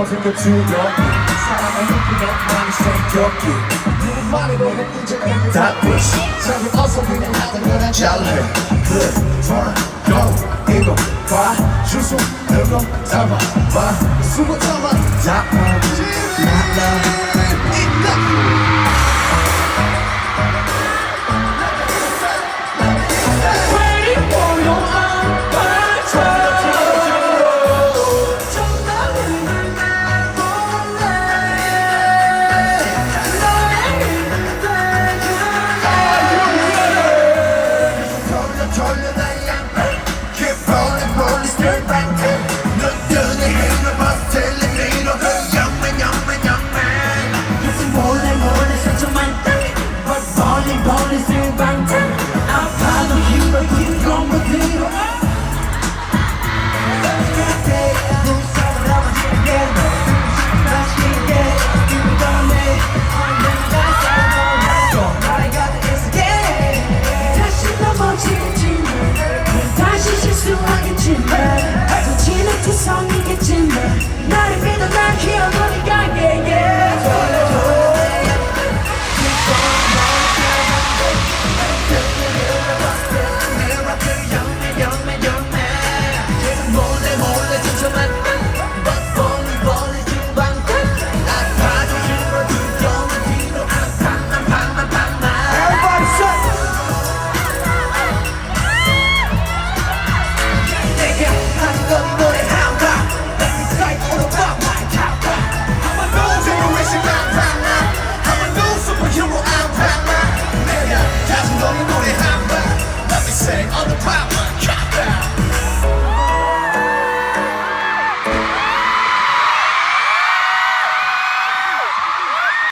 고마워 생겨주려 사랑을 느끼며 많이 생겼기 말이로 이제는 다 push 자기 어서 그냥 하던 거나 잘해 그래 turn go 이거 봐줄 수 있는 건 담아봐 숨어 참아 다 알지 나나 Kontrol eden yem Keep rolling, rolling, stir, bang,